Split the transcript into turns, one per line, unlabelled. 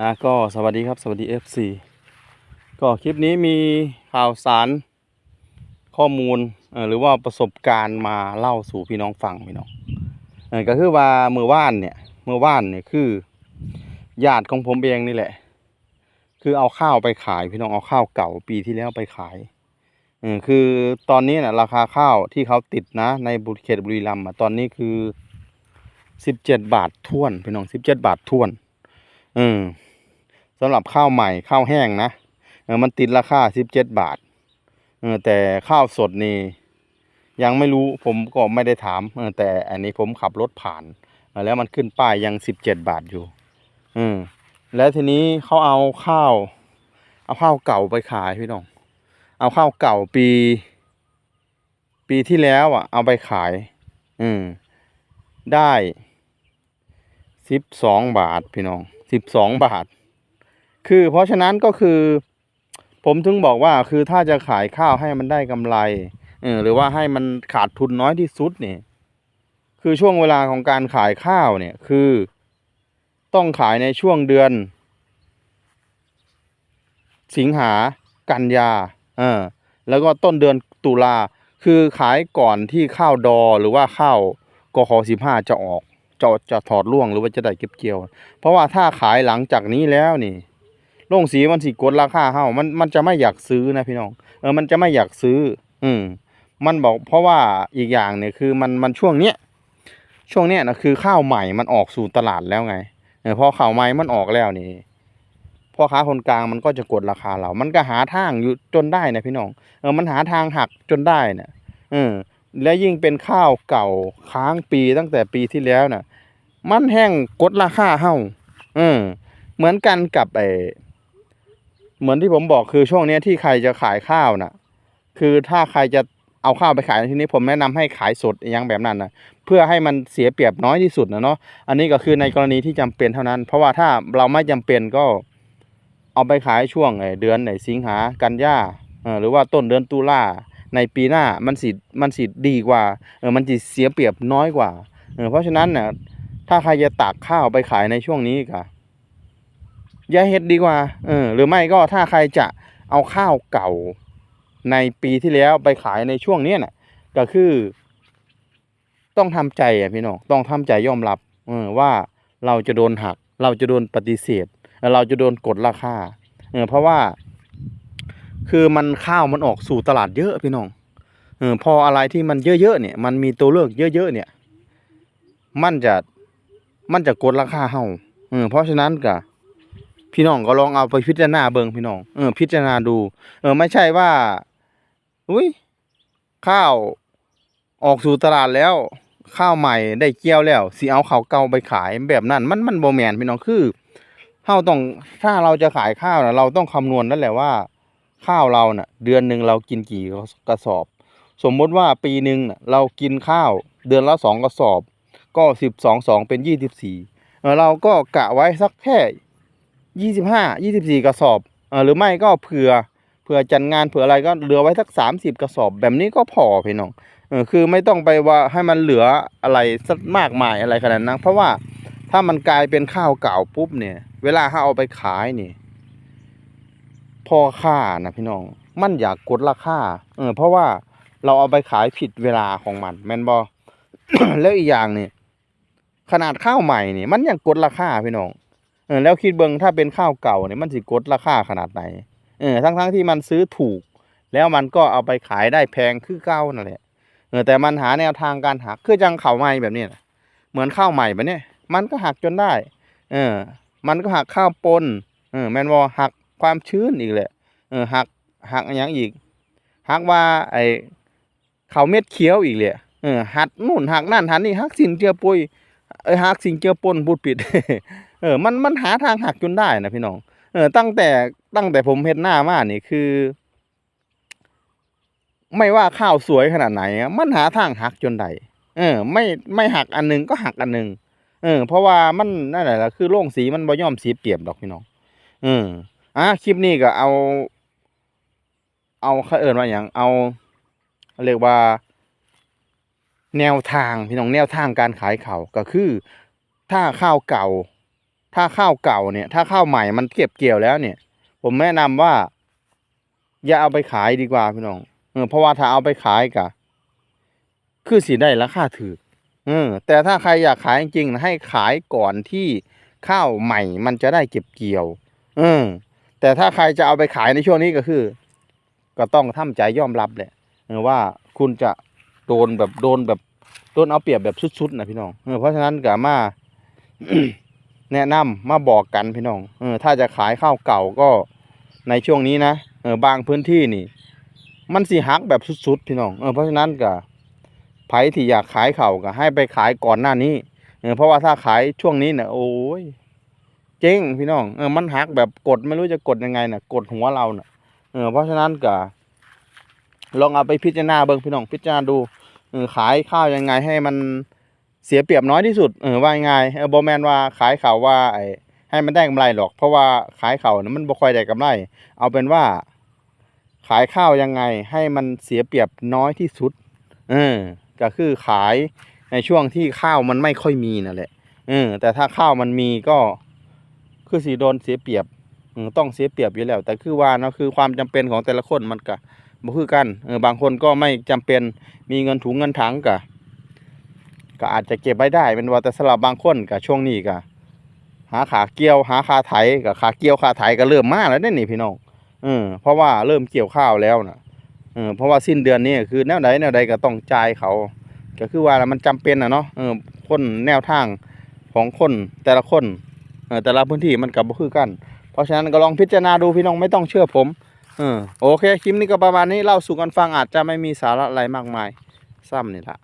อะก็สวัสดีครับสวัสดี FC ก็คลิปนี้มีข่าวสารข้อมูลหรือว่าประสบการณ์มาเล่าสู่พี่น้องฟังพี่น้องก็คือว่าเมื่อว่านเนี่ยเมื่อว่านเนี่ยคือญาติของผมเองนี่แหละ คือเอาข้าวไปขายพี่น้องเอาข้าวเก่าปีที่แล้วไปขายคือตอนนี้นะราคาข้าวที่เขาติดนะ ในบุรีเขตบุรีรัมย์อะตอนนี้คือสิบเจ็ดบาทท้วนพี่น้องสิบเจ็ดบาทท้วนเออ สำหรับข้าวใหม่ข้าวแห้งนะเออมันติดราคาสิบเจ็ดบาทเออแต่ข้าวสดนี่ยังไม่รู้ผมก็ไม่ได้ถามเออแต่อันนี้ผมขับรถผ่านเออแล้วมันขึ้นป้ายยังสิบเจ็ดบาทอยู่เออแล้วทีนี้เขาเอาข้าว เอาข้าวเก่าไปขายพี่น้อง เอาข้าวเก่าปี ปีที่แล้วอะ เอาไปขาย อืมได้สิบสองบาทพี่น้องสิบสองบาท คือเพราะฉะนั้นก็คือ ผมถึงบอกว่าคือถ้าจะขายข้าวให้มันได้กำไรเออหรือว่าให้มันขาดทุนน้อยที่สุดเนี่ย คือช่วงเวลาของการขายข้าวเนี่ยคือ ต้องขายในช่วงเดือน สิงหากันยาเออแล้วก็ต้นเดือนตุลาคือขายก่อนที่ข้าวดอหรือว่าข้าวกขสิบห้าจะออกจะจะถอดร่วงหรือว่าจะได้เก็บเกี่ยว เพราะว่าถ้าขายหลังจากนี้แล้วนี่ โรงสีมันสิกดราคาเฮามันมันจะไม่อยากซื้อนะพี่น้อง เออ มันจะไม่อยากซื้อ อืมมันบอกเพราะว่าอีกอย่างเนี่ยคือมันมันช่วงเนี้ยช่วงเนี้ยนะคือข้าวใหม่มันออกสู่ตลาดแล้วไงเออพอข้าวใหม่มันออกแล้วนี่พ่อค้าคนกลางมันก็จะกดราคาเรา มันก็หาทางอยู่จนได้นะพี่น้อง เออ มันหาทางหักจนได้นะเออ และยิ่งเป็นข้าวเก่าค้างปีตั้งแต่ปีที่แล้วน่ะ มันแห้งกดราคาเฮาเออ เหมือนกันกับไอ เหมือนที่ผมบอกคือช่วงนี้ที่ใครจะขายข้าวน่ะ คือถ้าใครจะเอาข้าวไปขายที่นี้ผมแนะนำให้ขายสดอย่างแบบนั้นนะเพื่อให้มันเสียเปรียบน้อยที่สุดนะเนาะอันนี้ก็คือในกรณีที่จำเป็นเท่านั้น เพราะว่าถ้าเราไม่จำเป็นก็เอาไปขายช่วงไอ้เดือนไหนสิงหากันยาเออหรือว่าต้นเดือนตุลาในปีหน้ามันสิมันสิดีกว่าเออมันสิเสียเปรียบน้อยกว่าเออเพราะฉะนั้นเนี่ยถ้าใครจะตากข้าวไปขายในช่วงนี้ก็ ย่าเฮ็ดดีกว่าเออหรือไม่ก็ถ้าใครจะเอาข้าวเก่าในปีที่แล้วไปขายในช่วงเนี้ยน่ะ ก็คือ ต้องทำใจอะพี่น้องต้องทำใจยอมรับเออว่าเราจะโดนหัก เราจะโดนปฏิเสธ เราจะโดนกดราคาเออเพราะว่า คือมันข้าวมันออกสู่ตลาดเยอะพี่น้องเออพออะไรที่มันเยอะๆเนี่ย มันมีตัวเลือกเยอะๆเนี่ย มันจะมันจะกดราคาเฮาเออเพราะฉะนั้นก็ พี่น้องก็ลองเอาไปพิจารณาเบิงพี่น้องเออพิจารณาดู เออไม่ใช่ว่า อุ้ยข้าวออกสู่ตลาดแล้ว ข้าวใหม่ได้เกี่ยวแล้วสิเอาข้าวเก่าไปขายแบบนั้น มันมันบ่แมนพี่น้องคือเราวต้องถ้าเราจะขายข้าวนะเราต้องคำนวณนั่นแหละว่า ข้าวเราเน่ะ เดือนหนึ่งเรากินกี่กระสอบ สมมติว่าปีหนึ่งเรากินข้าว เดือนละสองกระสอบ ก็สิบสองสองเป็นยี่สิบสี่เราก็กะไว้สักแค่ ยี่สิบห้ายี่สิบสี่กระสอบเออหรือไม่ก็เผื่อเผื่อจัดงานเผื่ออะไรก็เหลือไว้สักสามสิบกระสอบ แบบนี้ก็พอพี่น้องเออคือไม่ต้องไปว่าให้มันเหลืออะไรสักมากมายอะไรขนาดนั้นเพราะว่าถ้ามันกลายเป็นข้าวเก่าปุ๊บเนี่ย เวลาเขาเอาไปขายนี่พอค้านะพี่น้องมันอยากกดราคาเออเพราะว่าเราเอาไปขายผิดเวลาของมัน แมนบอแล้วอีกอย่างนี่ขนาดข้าวใหม่นี่มันยังกดราคาพี่น้อง เออแล้วคิดเบิงถ้าเป็นข้าวเก่าเนี่ยมันสิกดราคาขนาดไหนเออทั้งทั้งๆที่มันซื้อถูก แล้วมันก็เอาไปขายได้แพงคือเก่านั่นแหละเออแต่มันหาแนวทางการหักคือจังข้าวใหม่แบบนี้นะเหมือนข้าวใหม่แบบนี้มันก็หักจนได้ เออ มันก็หักข้าวปนเออแมนบอหักความชื้นอีกแหละเออหักหักอนหยังอีกหักว่าไอข้าวเม็ดเขียวอีกเลยเออหักนู่นหักนั่นหักนี่หักสินเจือปุยเออหักสินเจือปนพูดผิด เออมันมันหาทางหักจนได้นะพี่น้อง เออ ตั้งแต่ตั้งแต่ผมเฮ็ดหน้ามานี่คือ ไม่ว่าข้าวสวยขนาดไหนมันหาทางหักจนได้เออ ไม่ไม่หักอันหนึงก็หักอันหนึงเออ เพราะว่ามันนั่นแหละคือโรงสีมันบ่ย่อมสีเปรียบดอกพี่น้องเอออะคลิปนี้ก็เอา เอาเขาเอิ้นว่าหยังเอาเรียกว่า แนวทางพี่น้องแนวทางการขายเขาวก็คือ ถ้าข้าวเก่า ถ้าข้าวเก่าเนี่ย ถ้าข้าวใหม่มันเก็บเกี่ยวแล้วเนี่ย ผมแนะนำว่า อย่าเอาไปขายดีกว่าพี่น้องเออเพราะว่าถ้าเอาไปขายกะ คือสิได้ราคาถือเออ แต่ถ้าใครอยากขายจริงๆให้ขายก่อนที่ข้าวใหม่มันจะได้เก็บเกี่ยว เออ แต่ถ้าใครจะเอาไปขายในช่วงนี้ก็คือ ก็ต้องทำใจยอมรับแหละเออว่าคุณจะโดนแบบโดนแบบโดนเอาเปรียบแบบสุดๆนะพี่น้องเออเพราะฉะนั้นก็มา แนะนำมาบอกกันพี่น้องเออถ้าจะขายข้าวเก่าก็ในช่วงนี้นะเออบางพื้นที่นี่ มันสิหักแบบสุดๆพี่น้องเออเพราะฉะนั้นก็ไผที่อยากขายเข่าวก็ให้ไปขายก่อนหน้านี้เออเพราะว่าถ้าขายช่วงนี้เนี่ยโอ้ยเจ๊งพี่น้องเออมันหักแบบกดไม่รู้จะกดยังไงน่ะ กดหัวเราเน่ะเออเพราะฉะนั้นก็ลองเอาไปพิจารณาเบิ่งพี่น้องพิจารณาดูเออขายข้าวยังไงให้มัน เสียเปรียบน้อยที่สุดเออว่างไงเออบอแมนว่าขายข่าวว่าไอ้ให้มันได้กำไรหรอก เพราะว่าขายข่าวนะมันบ่ค่อยได้กำไร เอาเป็นว่า ขายข้าวยังไง ให้มันเสียเปรียบน้อยที่สุด เออ ก็คือขายในช่วงที่ข้าวมันไม่ค่อยมีนั่นแหละเออแต่ถ้าข้าวมันมีก็คือสีโดนเสียเปรียบต้องเสียเปรียบอยู่แล้ว แต่คือว่าเนาะคือความจำเป็นของแต่ละคนมันก็บ่คือกันเออบางคนก็ไม่จำเป็นมีเงินถุงเงินถังก็ ก็อาจจะเก็บไว้ได้เป็นว่าแต่สำหรับบางคนก็ช่วงนี้ก็หาขาเกี่ยว หาขาไถก็ขาเกี่ยวขาไถก็เริ่มมาแล้วเนี่พี่น้องเออเพราะว่าเริ่มเกี่ยวข้าวแล้วนะเออเพราะว่าสิ้นเดือนนี้คือแนวใดแนวใดก็ต้องจ่ายเขา ก็คือว่ามันจำเป็นอะเนาะเออคนแนวทางของคนแต่ละคนเออแต่ละพื้นที่มันกับบ่คือกัน เพราะฉะนั้นก็ลองพิจารณาดูพี่น้องไม่ต้องเชื่อผมเออโอเคคลิปนี้ก็ประมาณนี้เล่าสู่กันฟังอาจจะไม่มีสาระอะไรมากมาย ซ้ำนี่ละ